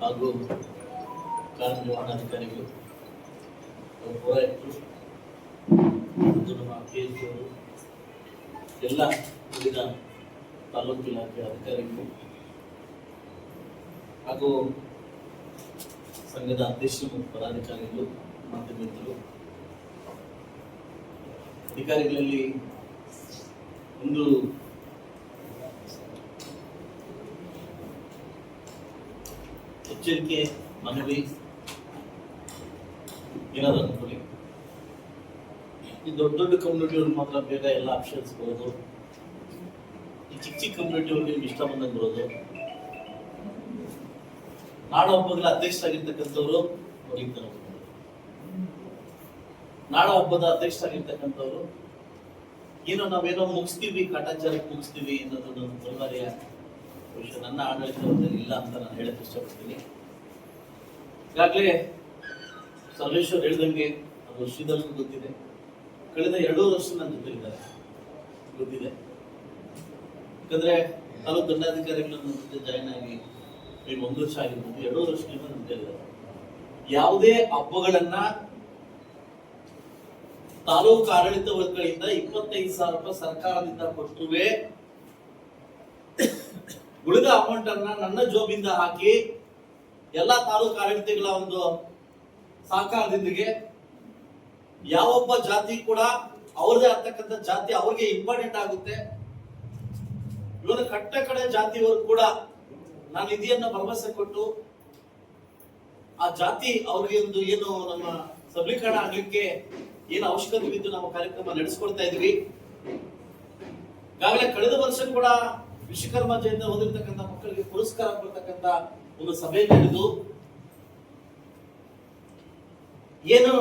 ಹಾಗೂ ಕಾರ್ಯನಿರ್ವಹಣಾಧಿಕಾರಿಗಳು ಪುರಾಯಿತರು ಮತ್ತು ನಮ್ಮ ಕೆ ಎಸ್ ಅವರು ಎಲ್ಲ ವಿವಿಧ ತಾಲೂಕು ಇಲಾಖೆ ಅಧಿಕಾರಿಗಳು ಹಾಗೂ ಸಂಘದ ಅಧ್ಯಕ್ಷರು ಮತ್ತು ಪದಾಧಿಕಾರಿಗಳು ಮಾಧ್ಯಮಿತರು ಅಧಿಕಾರಿಗಳಲ್ಲಿ ಒಂದು ಎಚ್ಚರಿಕೆ, ಮನವಿ ಏನಾದ್ರು ಈ ದೊಡ್ಡ ದೊಡ್ಡ ಕಮ್ಯುನಿಟಿಯವ್ರಿಗೆ ಮಾತ್ರ ಬೇಗ ಎಲ್ಲ ಆಪ್ಷನ್ಸ್ ಬರೋದು ಈ ಚಿಕ್ಕ ಚಿಕ್ಕ ಕಮ್ಯುನಿಟಿಯವ್ರಿಗೆ ನಿಮ್ಗೆ ಇಷ್ಟ ಬಂದಂಗೆ ಬರೋದು. ನಾಡ ಹಬ್ಬಗಳ ಅಧ್ಯಕ್ಷರಾಗಿರ್ತಕ್ಕಂಥವ್ರು ಅವ್ರಿಗೆ ತರ ನಾಡ ಹಬ್ಬದ ಅಧ್ಯಕ್ಷರಾಗಿರ್ತಕ್ಕಂಥವ್ರು ಏನೋ ನಾವೇನೋ ಮುಗಿಸ್ತೀವಿ, ಕಾಟಾಚಾರಕ್ಕೆ ಮುಗಿಸ್ತೀವಿ ಅನ್ನೋದು ನನ್ನ ತಲೆಮಾರಿಯ ವಿಷಯ. ನನ್ನ ಆಡಳಿತದಲ್ಲಿ ಇಲ್ಲ ಅಂತ ನಾನು ಹೇಳಕ್ ಇಷ್ಟಪಡ್ತೀನಿ. ಈಗಾಗಲೇ ಸರ್ವೇಶ್ವರ್ ಹೇಳ್ದಂಗೆ ಅದು ಶ್ರೀಧರ್ಗೂ ಗೊತ್ತಿದೆ. ಕಳೆದ ಎರಡೂ ವರ್ಷ ನನ್ನ ಜೊತೆಗಿದ್ದಾರೆ ಗೊತ್ತಿದೆ. ಯಾಕಂದ್ರೆ ಹಲವು ದಂಡಾಧಿಕಾರಿಗಳು ನನ್ನ ಜೊತೆ ಜಾಯ್ನ್ ಆಗಿ ಈಗ ಒಂದು ವರ್ಷ ಆಗಿರ್ಬೋದು ಎರಡೂವರೆ ವರ್ಷದಿಂದ ನನ್ನ ಜೊತೆಗಿದ್ದಾರೆ ಯಾವುದೇ ಹಬ್ಬಗಳನ್ನ ತಾಲೂಕು ಆಡಳಿತ ವರ್ಗಗಳಿಂದ ಇಪ್ಪತ್ತೈದು ಸಾವಿರ ರೂಪಾಯಿ ಸರ್ಕಾರದಿಂದ ಕೊಟ್ಟುವೆ, ಉಳಿದ ಅಮೌಂಟ್ ಅನ್ನ ನನ್ನ ಜೋಬಿಂದ ಹಾಕಿ ಎಲ್ಲಾ ತಾಲೂಕು ಆಡಳಿತಗಳ ಒಂದು ಸಹಕಾರದೊಂದಿಗೆ ಯಾವೊಬ್ಬ ಜಾತಿ ಕೂಡ ಅವ್ರದೇ ಆಗ್ತಕ್ಕಂಥ ಜಾತಿ ಅವ್ರಿಗೆ ಇಂಪಾರ್ಟೆಂಟ್ ಆಗುತ್ತೆ. ಇವರು ಕಟ್ಟ ಕಡೆ ಜಾತಿಯವರು ಕೂಡ ನಾನು ನಿಧಿಯನ್ನು ಭರವಸೆ ಕೊಟ್ಟು ಆ ಜಾತಿ ಅವ್ರಿಗೆ ಒಂದು ಏನು ನಮ್ಮ ಸಬಲೀಕರಣ ಆಗ್ಲಿಕ್ಕೆ ಏನು ಅವಶ್ಯಕತೆ ಬಿದ್ದು ನಾವು ಕಾರ್ಯಕ್ರಮ ನಡೆಸ್ಕೊಳ್ತಾ ಇದೀವಿ. ಈಗಾಗಲೇ ಕಳೆದ ವರ್ಷ ಕೂಡ ವಿಶ್ವಕರ್ಮ ಜಯಂತಿ ಹೊಂದಿರತಕ್ಕಂಥ ಮಕ್ಕಳಿಗೆ ಪುರಸ್ಕಾರ ಕೊಡ್ತಕ್ಕಂಥ ಒಂದು ಸಭೆ ನಡೆದು ಏನು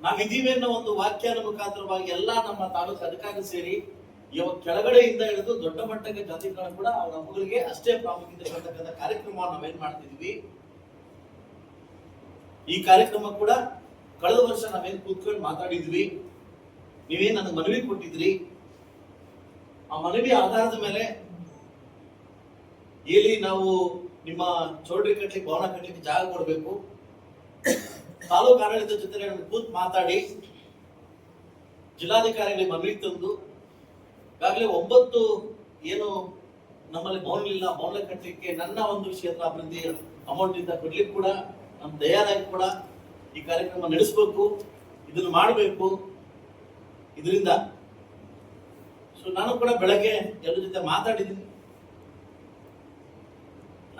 ನಾವಿದ್ದೀವಿ ಅನ್ನೋ ಒಂದು ವ್ಯಾಖ್ಯಾನ ಮುಖಾಂತರವಾಗಿ ಎಲ್ಲ ನಮ್ಮ ತಾಲೂಕು ಅದಕ್ಕಾಗಿ ಸೇರಿ ಇವಾಗ ಕೆಳಗಡೆಯಿಂದ ಹಿಡಿದು ದೊಡ್ಡ ಮಟ್ಟಕ್ಕೆ ಜಾತಿಗಳು ಕೂಡ ಅವರ ಮಗಳಿಗೆ ಅಷ್ಟೇ ಪ್ರಾಮುಖ್ಯತೆ ಕೊಡ್ತಕ್ಕಂಥ ಕಾರ್ಯಕ್ರಮವನ್ನು ನಾವೇನ್ ಮಾಡ್ತಿದ್ವಿ? ಈ ಕಾರ್ಯಕ್ರಮ ಕೂಡ ಕಳೆದ ವರ್ಷ ನಾವೇನ್ ಕೂತ್ಕೊಂಡು ಮಾತಾಡಿದ್ವಿ. ನೀವೇನ್ ನನಗೆ ಮನವಿ ಕೊಟ್ಟಿದ್ರಿ? ಆ ಮನವಿ ಆಧಾರದ ಮೇಲೆ ಇಲ್ಲಿ ನಾವು ನಿಮ್ಮ ಚೌಲ್ಟ್ರಿ ಕಟ್ಲಿಕ್ಕೆ, ಭವನ ಕಟ್ಲಿಕ್ಕೆ ಜಾಗ ಕೊಡಬೇಕು. ತಾಲೂಕು ಆಡಳಿತ ಜೊತೆ ಕೂತ್ ಮಾತಾಡಿ. ಜಿಲ್ಲಾಧಿಕಾರಿಗಳಿಗೆ ಮನವಿ ತಂದು. ಈಗಾಗಲೇ ಒಂಬತ್ತು ಏನು ನಮ್ಮಲ್ಲಿ ಮೌನ ಇಲ್ಲ ಮೌನ ಕಟ್ಟಲಿಕ್ಕೆ ನನ್ನ ಒಂದು ಕ್ಷೇತ್ರ ಅಭಿವೃದ್ಧಿ ಅಮೌಂಟ್ ಇಂದ ಕೊಡ್ಲಿಕ್ಕೆ ಕೂಡ ನಮ್ಮ ದಯಾದಾಗಿ ಕೂಡ ಈ ಕಾರ್ಯಕ್ರಮ ನಡೆಸಬೇಕು. ಇದನ್ನು ಮಾಡಬೇಕು. ಇದರಿಂದ, ಸೊ ನಾನು ಕೂಡ ಬೆಳಗ್ಗೆ ಎಲ್ಲರ ಜೊತೆ ಮಾತಾಡಿದ್ದೀನಿ.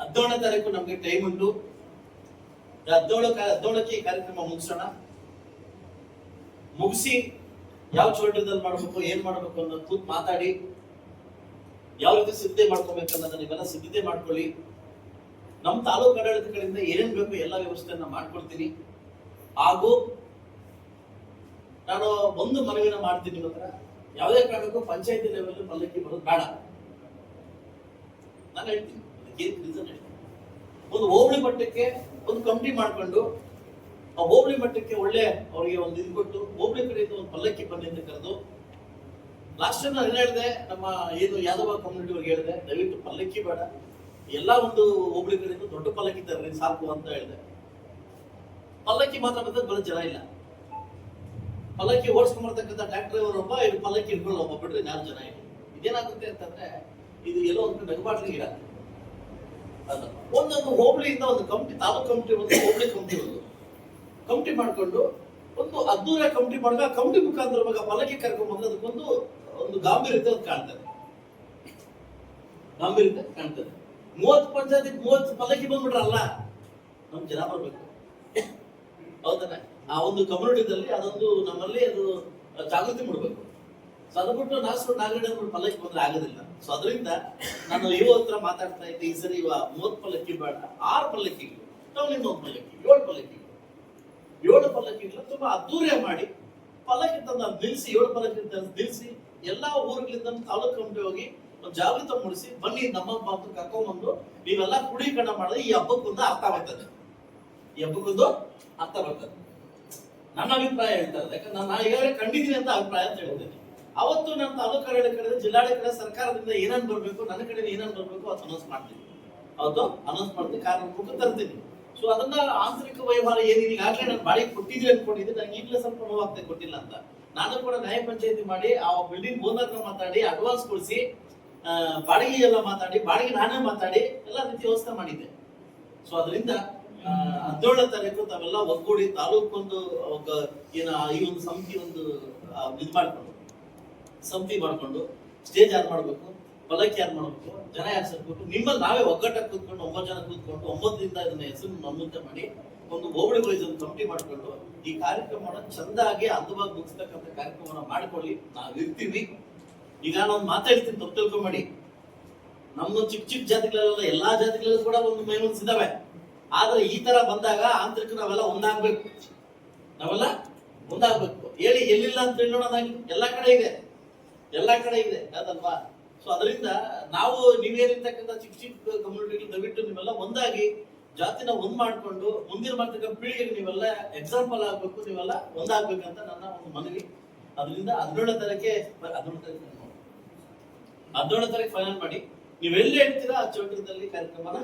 ಹದಿನೇಳನೇ ತಾರೀಕು ನಮ್ಗೆ ಟೈಮ್ ಉಂಟು. ಹದಿನೇಳು ಹದಿನೇಳಕ್ಕೆ ಈ ಕಾರ್ಯಕ್ರಮ ಮುಗಿಸೋಣ. ಮುಗಿಸಿ ಯಾವ ಚೋಟದಲ್ಲಿ ಮಾಡ್ಬೇಕು, ಏನ್ ಮಾಡ್ಬೇಕು ಅನ್ನೋದು ಕೂತ್ ಮಾತಾಡಿ. ಯಾವ ರೀತಿ ಸಿದ್ಧತೆ ಮಾಡ್ಕೋಬೇಕು ಅನ್ನೋದನ್ನ ನೀವೆಲ್ಲ ಸಿದ್ಧತೆ ಮಾಡ್ಕೊಳ್ಳಿ. ನಮ್ಮ ತಾಲೂಕು ಆಡಳಿತಗಳಿಂದ ಏನೇನ್ ಬೇಕು ಎಲ್ಲ ವ್ಯವಸ್ಥೆಯನ್ನ ಮಾಡ್ಕೊಡ್ತೀನಿ. ಹಾಗೂ ನಾನು ಒಂದು ಮನವಿನ ಮಾಡ್ತೀನಿ ನಿಮ್ಮ ಹತ್ರ. ಯಾವುದೇ ಕಾರಣಕ್ಕೂ ಪಂಚಾಯತಿ ಲೆವೆಲ್ ಪಲ್ಲಕ್ಕಿ ಬರೋದು ಬೇಡ. ನಾನು ಹೇಳ್ತೀನಿ. ಹೇಳ್ತೀನಿ ಒಂದು ಹೋಬಳಿ ಮಟ್ಟಕ್ಕೆ ಒಂದು ಕಮಿಟಿ ಮಾಡ್ಕೊಂಡು, ಆ ಹೋಬಳಿ ಮಟ್ಟಕ್ಕೆ ಒಳ್ಳೆ ಅವರಿಗೆ ಒಂದು ಇದು ಕೊಟ್ಟು, ಹೋಬಳಿ ಕಡೆಯಿಂದ ಒಂದು ಪಲ್ಲಕ್ಕಿ ಬನ್ನಿ ಅಂತ ಕರೆದು ಲಾಸ್ಟ್ ಟೈಮ್ ನಾನು ಹೇಳಿದೆ, ನಮ್ಮ ಏನು ಯಾದವ ಕಮ್ಯುನಿಟಿ ಅವ್ರಿಗೆ ಹೇಳಿದೆ, ದಯವಿಟ್ಟು ಪಲ್ಲಕ್ಕಿ ಬೇಡ. ಎಲ್ಲ ಒಂದು ಹೋಬಳಿ ಕಡೆಯಿಂದ ದೊಡ್ಡ ಪಲ್ಲಕ್ಕಿ ತರ್ರಿ, ಸಾಕು ಅಂತ ಹೇಳಿದೆ. ಪಲ್ಲಕ್ಕಿ ಮಾತ್ರ ಬಂದ್ರೆ ಬರೋ ಜನ ಇಲ್ಲ. ಪಲ್ಲಕ್ಕಿ ಓಡಿಸ್ಕೊಂಬರ್ತಕ್ಕಂಥ ಟ್ರ್ಯಾಕ್ಟರ್ ಡ್ರೈವರ್ ಒಬ್ಬ ಇದು ಪಲ್ಲಕ್ಕಿ ಒಬ್ಬ ನಾಲ್ಕು ಯಾರು ಜನ ಇಲ್ಲ. ಇದೇನಾಗುತ್ತೆ ಅಂತಂದ್ರೆ, ಇದು ಎಲ್ಲೋ ಒಂದು ನಗಬಾಟ್ಲಿಗೆ ಇರತ್ತೆ ಅಲ್ಲ ಒಂದೊಂದು ಹೋಬಳಿಯಿಂದ ಒಂದು ಕಮಿಟಿ, ತಾಲೂಕು ಕಮಿಟಿ, ಒಂದು ಹೋಬಳಿ ಕಮಿಟಿ ಒಂದು ಕಮಿಟಿ ಮಾಡ್ಕೊಂಡು ಒಂದು ಅದ್ದೂರ ಕಮಿಟಿ ಮಾಡಿದಾಗ ಕಮಿಟಿ ಮುಖಾಂತರವಾಗ ಕರ್ಕೊಂಡು ಕರ್ಕೊಂಡ್ಬಂದ್ರೆ ಅದಕ್ಕೊಂದು, ಒಂದು ಗಾಂಭೀರ್ಯತೆ ಅದು ಕಾಣ್ತದೆ. ಗಾಂಭೀರ್ಯತೆ ಕಾಣ್ತದೆ. ಮೂವತ್ತು ಪಂಚಾಯತಿ ಮೂವತ್ತು ಪಲಕಿ ಬಂದ್ಬಿಟ್ರಲ್ಲ ನಮ್ ಜನ ಬರ್ಬೇಕು. ಹೌದಲ್ಲ? ಆ ಒಂದು ಕಮ್ಯುನಿಟಿದಲ್ಲಿ ಅದೊಂದು ನಮ್ಮಲ್ಲಿ ಅದು ಜಾಗೃತಿ ಮೂಡಬೇಕು. ಸೊ ಅದು ನಾಲ್ಕು ನಾಗರಿಕ ಪಲಕಿ ಬಂದ್ರೆ ಆಗೋದಿಲ್ಲ. ಸೊ ಅದರಿಂದ ನಾನು ಯುವ ಹತ್ರ ಮಾತಾಡ್ತಾ ಇದ್ದೆ, ಈ ಸರಿ ಇವ ಮೂವತ್ತು ಪಲ್ಲಕ್ಕಿ ಬೇಡ, ಆರು ಪಲ್ಲಕ್ಕಿಗಳು ನಾವು ಇನ್ನೊಂದು ಪಲ್ಲಕ್ಕಿ ಏಳು ಪಲ್ಲಕ್ಕಿಗಳು ಏಳು ಪಲ್ಲಕ್ಕಿಗಳು ತುಂಬಾ ಅದ್ದೂರಿಯ ಮಾಡಿ, ಪಲ್ಲಕ್ಕಿ ತಂದು ನಿಲ್ಲಿಸಿ ಏಳು ಪಲ್ಲಕ್ಕಿ ತಂದು ನಿಲ್ಲಿಸಿ ಎಲ್ಲಾ ಊರುಗಳಿಂದ ತಾಲೂಕು ಕಮಿಟಿ ಹೋಗಿ ಒಂದು ಜಾಗೃತ ಮೂಡಿಸಿ, ಬನ್ನಿ, ನಮ್ಮ ಬಂದು ಕರ್ಕೊಂಡ್ಬಂದು, ನೀವೆಲ್ಲ ಕುಡೀಕರಣ ಮಾಡಿದ್ರೆ ಈ ಹಬ್ಬಕ್ಕೊಂದು ಅರ್ಥ ಬರ್ತದೆ ಈ ಹಬ್ಬಕ್ಕೊಂದು ಅರ್ಥ ಬರ್ತದೆ ನನ್ನ ಅಭಿಪ್ರಾಯ ಹೇಳ್ತಾ ಯಾಕಂದ್ರೆ ನಾನು ಈಗಾಗಲೇ ಕಂಡಿದ್ದೀನಿ ಅಂತ ಅಭಿಪ್ರಾಯ ಅಂತ ಹೇಳ್ತೇನೆ. ಅವತ್ತು ನನ್ನ ತಾಲೂಕು ಕಡೆ ಜಿಲ್ಲಾಡಳಿತ ಸರ್ಕಾರದಿಂದ ಏನನ್ ಬರಬೇಕು, ನನ್ನ ಕಡೆ ಏನೇನು ಬರಬೇಕು ಅದು ಅನೌನ್ಸ್ ಮಾಡ್ತೀನಿ. ಅವತ್ತು ಅನೌನ್ಸ್ ಮಾಡ್ತೀನಿ. ಕಾರಣ ಮುಖ ತರ್ತೀನಿ. ಸೊ ಅದನ್ನ ಆಂತರಿಕ ವ್ಯವಹಾರ ಏನಿದೆ ಈಗಾಗಲೇ ನಾನು ಬಾಡಿಗೆ ಕೊಟ್ಟಿದ್ದೆ ಅನ್ಕೊಂಡಿದ್ದೆ ನನಗೆ ಈಗಲೇ ಸ್ವಲ್ಪ ನೋವಾಗ್ತದೆ ಕೊಟ್ಟಿಲ್ಲ ಅಂತ. ನಾನು ಕೂಡ ನ್ಯಾಯ ಪಂಚಾಯತಿ ಮಾಡಿ ಆ ಬಿಲ್ಡಿಂಗ್ ಓನರ್ನ ಮಾತಾಡಿ ಅಡ್ವಾನ್ಸ್ ಕೊಡಿಸಿ ಬಾಡಿಗೆ ಎಲ್ಲ ಮಾತಾಡಿ, ಬಾಡಿಗೆ ನಾನೇ ಮಾತಾಡಿ, ಎಲ್ಲ ರೀತಿ ವ್ಯವಸ್ಥೆ ಮಾಡಿದ್ದೆ. ಸೊ ಅದರಿಂದ ಹದಿನೇಳನೇ ತಾರೀಕು ತಾವೆಲ್ಲ ಒಗ್ಗೂಡಿ ತಾಲೂಕೊಂದು ಒಂದು ಏನ, ಈ ಒಂದು ಸಮಿತಿ ಒಂದು ಇದು ಮಾಡ್ಕೊಂಡು. ಸಮಿತಿ ಮಾಡ್ಕೊಂಡು ಸ್ಟೇಜ್ ಯಾರು ಮಾಡಬೇಕು, ಪಲ್ಲಕ್ಕಿ ಯಾರು ಮಾಡಬೇಕು, ಜನ ಯಾರು ಸೇರ್ಬೇಕು ನಿಮ್ಮಲ್ಲಿ ನಾವೇ ಒಗ್ಗಟ್ಟಾಗಿ ಕೂತ್ಕೊಂಡು, ಒಂಬತ್ತು ಜನ ಕೂತ್ಕೊಂಡು, ಒಂಬತ್ತರಿಂದ ಇದನ್ನ ಹೆಸರು ನಮ್ಮಂತೆ ಮಾಡಿ ಒಂದು ಹೋಬಳಿ ವೈಸ್ ಕಂಪ್ಲೀಟ್ ಮಾಡ್ಕೊಂಡು, ಈ ಕಾರ್ಯಕ್ರಮನ ಚಂದಾಗಿ ಅಂದವಾಗಿ ಮುಗಿಸ್ತಕ್ಕಂಥ ಕಾರ್ಯಕ್ರಮನ ಮಾಡ್ಕೊಳ್ಳಿ. ನಾವು ಇರ್ತೀವಿ. ಈಗ ನಾನು ಮಾತಾಡ್ತೀನಿ ತಪ್ಪು ತಿಳ್ಕೊಂಬೇಡಿ. ನಮ್ಮ ಚಿಕ್ಕ ಚಿಕ್ಕ ಜಾತಿಗಳೆಲ್ಲ ಎಲ್ಲಾ ಜಾತಿಗಳಲ್ಲೂ ಕೂಡ ಒಂದು ಮೈನೂನ್ಸ್ ಇದಾವೆ ಆದ್ರೆ ಈ ತರ ಬಂದಾಗ ಆಂತರಿಕ ನಾವೆಲ್ಲ ಒಂದಾಗ್ಬೇಕು. ನಾವೆಲ್ಲ ಒಂದಾಗ್ಬೇಕು. ಹೇಳಿ ಎಲ್ಲಿಲ್ಲ ಅಂತ ಹೇಳೋಣ ಎಲ್ಲಾ ಕಡೆ ಇದೆ. ಎಲ್ಲಾ ಕಡೆ ಇದೆ ಅದಲ್ವಾ ಸೊ ಅದರಿಂದ ನಾವು ನೀವೇರಿರ್ತಕ್ಕಂಥ ಚಿಕ್ಕ ಚಿಕ್ಕ ಕಮ್ಯುನಿಟಿಗಳು ದಯವಿಟ್ಟು ನೀವೆಲ್ಲ ಒಂದಾಗಿ ಜಾತಿನ ಒಂದ್ ಮಾಡಿಕೊಂಡು ಮುಂದಿನ ಬರ್ತಕ್ಕಂಥ ಪೀಳಿಗೆ ನೀವೆಲ್ಲ ಎಕ್ಸಾಂಪಲ್ ಆಗ್ಬೇಕು, ನೀವೆಲ್ಲ ಅಂತ ನನ್ನ ಒಂದು ಮನವಿ. ಅದರಿಂದ ಹದಿನೇಳನೇ ತಾರೀಕೆ ಹದಿನೇಳು ತಾರೀಕು ಹದಿನೇಳು ತಾರೀಕು ಫೈನಲ್ ಮಾಡಿ. ನೀವೆಲ್ಲಿ ಹೇಳ್ತೀರಾ ಆ ಚೌಟ್ರದಲ್ಲಿ ಕಾರ್ಯಕ್ರಮನ?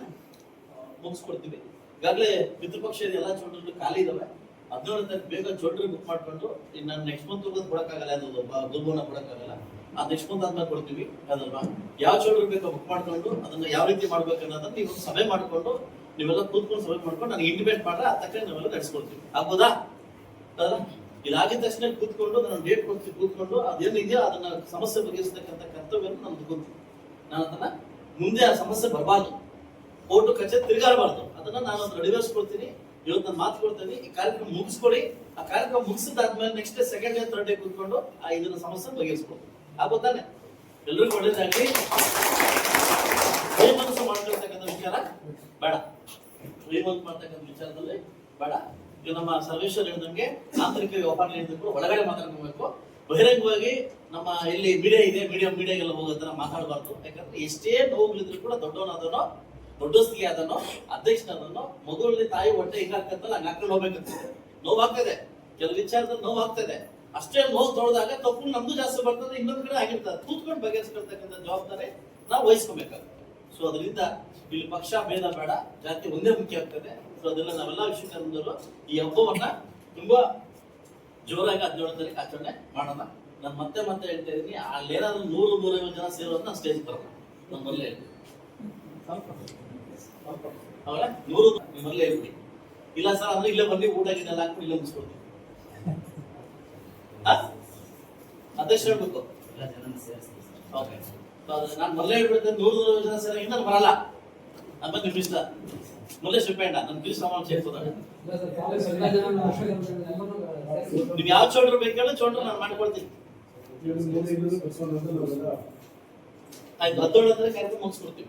ಮುಗಿಸ್ಕೊಡ್ತೀವಿ. ಈಗಾಗಲೇ ಪಿತೃಪಕ್ಷ ಎಲ್ಲ ಚೌಟ್ರಗಳು ಖಾಲಿ ಇದಾವೆ. ಹದಿನೇಳು ತಾರೀಕು ಬೇಗ ಚೌಟ್ರಿ ಬುಕ್ ಮಾಡ್ಕೊಂಡು ಇನ್ನು ನೆಕ್ಸ್ಟ್ ಮಂತ್ ಕೊಡಕ್ಕಾಗಲ್ಲ ಅದು ದುರ್ಬೋನ ಕೊಡಕ್ಕಾಗಲ್ಲ. ನೆಕ್ಸ್ಟ್ ಮಂತ್ ಕೊಡ್ತೀವಿ. ಅದಲ್ವಾ ಯಾವ ಚೋಳು ಬೇಕೋ ಬುಕ್ ಮಾಡ್ಕೊಂಡು ಅದನ್ನ ಯಾವ ರೀತಿ ಮಾಡ್ಬೇಕು ಅನ್ನೋದನ್ನ ನೀವು ಸಭೆ ಮಾಡ್ಕೊಂಡು ನೀವೆಲ್ಲ ಕೂತ್ಕೊಂಡು ಸಭೆ ಮಾಡ್ಕೊಂಡು ನನಗೆ ಇಂಟಿಮೇಟ್ ಮಾಡ್ರೆ ಆ ತಕ್ಕ ನಾವೆಲ್ಲ ನಡೆಸ್ಕೊಡ್ತೀವಿ. ಆಗ್ಬೋದಾ? ಅಲ್ಲ ಇದಾಗಿದ ತಕ್ಷಣ ಕೂತ್ಕೊಂಡು ನಾನು ಡೇಟ್ ಕೊಡ್ತೀವಿ. ಕೂತ್ಕೊಂಡು ಅದೇನಿದೆಯೋ ಅದನ್ನ ಸಮಸ್ಯೆ ಬಗೆಹರಿಸತಕ್ಕಂಥ ಕರ್ತವ್ಯವನ್ನು ನಮ್ದು ಗೊತ್ತು. ನಾನು ಅದನ್ನ ಮುಂದೆ ಆ ಸಮಸ್ಯೆ ಬರಬಾರ್ದು. ಕೋರ್ಟು ಕಚೇರಿ ತಿರುಗಾಡಬಾರ್ದು ಅದನ್ನ ನಾನು ಅದನ್ನ ಅಡಿವರ್ಸ್ಕೊಳ್ತೀನಿ ಇವತ್ತು ನಾನು ಮಾತು ಕೊಡ್ತೀನಿ. ಈ ಕಾರ್ಯಕ್ರಮ ಮುಗಿಸ್ಕೊಡಿ. ಆ ಕಾರ್ಯಕ್ರಮ ಮುಗಿಸಿದಾದ್ಮೇಲೆ next second day third day ಕೂತ್ಕೊಂಡು ಆ ಇದನ್ನ ಸಮಸ್ಯೆ ಬಗೆಹರಿಸ್ಕೊಡ್ತೀನಿ ಆಗೋತಾನೆ ಎಲ್ರಿಗೂ ಒಳ್ಳೇದಾಗ್ಲಿ. ಮನಸ್ಸು ಮಾಡ್ಕೊಳ್ತಕ್ಕಂಥ ವಿಚಾರ ಬೇಡ. ರಿಮೋಟ್ ಮಾಡ್ತಕ್ಕಂಥ ವಿಚಾರದಲ್ಲಿ ಬೇಡ. ಇದು ನಮ್ಮ ಸರ್ವೇಶ್ವರ್ ಹೇಳಿದಂಗೆ ಆಂತರಿಕ ವ್ಯವಹಾರ ಹೇಳಿದ್ರು ಒಳಗಡೆ ಮಾತಾಡ್ಕೋಬೇಕು. ಬಹಿರಂಗವಾಗಿ ನಮ್ಮ ಇಲ್ಲಿ ಮೀಡಿಯಾ ಇದೆ ಮೀಡಿಯಾ ಮೀಡಿಯಾಗೆಲ್ಲ ಹೋಗೋ ತರ ಮಾತಾಡಬಾರ್ದು. ಯಾಕಂದ್ರೆ ಎಷ್ಟೇ ನೋವುಗಳಿದ್ರು ಕೂಡ ದೊಡ್ಡವನಾದನೋ ದೊಡ್ಡಸ್ತಿಗೆ ಆದನೋ ಅಧ್ಯಕ್ಷನಾದನೋ ಮಗುವಲ್ಲಿ ತಾಯಿ ಹೊಟ್ಟೆ ಹಿಂಗಾಗ್ತದಲ್ಲ ಹಂಗೆ ಹಾಕೊಂಡು ಹೋಗ್ಬೇಕಂತ ನೋವಾಗ್ತದೆ. ಕೆಲವು ವಿಚಾರದಲ್ಲಿ ನೋವಾಗ್ತದೆ. ಅಷ್ಟೇ ನೋವು ತೊಳೆದಾಗ ತಪ್ಪು ನಮ್ದು ಜಾಸ್ತಿ ಬರ್ತದೆ, ಇನ್ನೊಂದು ಕಡೆ ಆಗಿರ್ತದೆ. ಕೂತ್ಕೊಂಡು ಬಗೆಹರಿಸ್ಕೊಳ್ತಕ್ಕಂಥ ಜವಾಬ್ದಾರಿ ನಾವು ವಹಿಸ್ಕೋಬೇಕಾಗುತ್ತೆ. ಸೊ ಅದರಿಂದ ಇಲ್ಲಿ ಪಕ್ಷ ಭೇದ ಬೇಡ, ಜಾತಿ ಒಂದೇ ಮುಖ್ಯ ಆಗ್ತದೆ. ಸೊ ಅದನ್ನ ನಾವೆಲ್ಲ ವಿಷಯಕರ್ಮದವರು ಈ ಹಬ್ಬವನ್ನ ತುಂಬಾ ಜೋರಾಗಿ ಹದಿನೇಳು ತಾರೀಕು ಆಚರಣೆ ಮಾಡೋಣ. ನಾನು ಮತ್ತೆ ಮತ್ತೆ ಹೇಳ್ತಾ ಇದ್ದೀನಿ ಏನಾದ್ರು ನೂರು, ನೂರೈವತ್ತು ಜನ ಸೇರೋದನ್ನ ನಾನು ಸ್ಟೇಜ್ ಬರೋಣ. ನಮ್ಮಲ್ಲೇ ಇರ್ತೀವಿ ಅವಾಗ ನೂರು ನಿಮ್ಮಲ್ಲೇ ಇರ್ತೀವಿ ಇಲ್ಲ ಸರ್, ಅಂದ್ರೆ ಇಲ್ಲೇ ಬಂದು ಊಟ ಗಿಡ ಹಾಕ್ಬಿಟ್ಟು ಇಲ್ಲೇ ಮುಗಿಸ್ಕೊಡ್ತೀನಿ ಆ? ಅಧ್ಯಕ್ಷ ಹೇಳ್ಬೇಕು. ಓಕೆ ನಾನು ಮೊದಲೇ ಹೇಳ್ಬಿಡ್ತೇನೆ ನೂರು ನೂರು ಜನ ಸೇರಿ ನಾನು ಬರಲ್ಲ. ಆಮೇಲೆ ಬಗ್ಗೆ ಇಷ್ಟ ಮೊದಲೇ ಡಿಪೆಂಡ್ ನನ್ನ ಫೀಸ್ ಸಾಮಾನು ಸೇರ್ಕೋದಾಗ ನೀವು ಯಾವ ಚೋಟ್ರು ಬೇಕು ಹೇಳಿ ಚೌಡ್ರು ನಾನು ಮಾಡ್ಕೊಡ್ತೀನಿ. ಆಯ್ತು ಅಂದ್ರೆ ಕಾರ್ಯಕ್ರಮ ಮುಗಿಸ್ಕೊಡ್ತೀವಿ?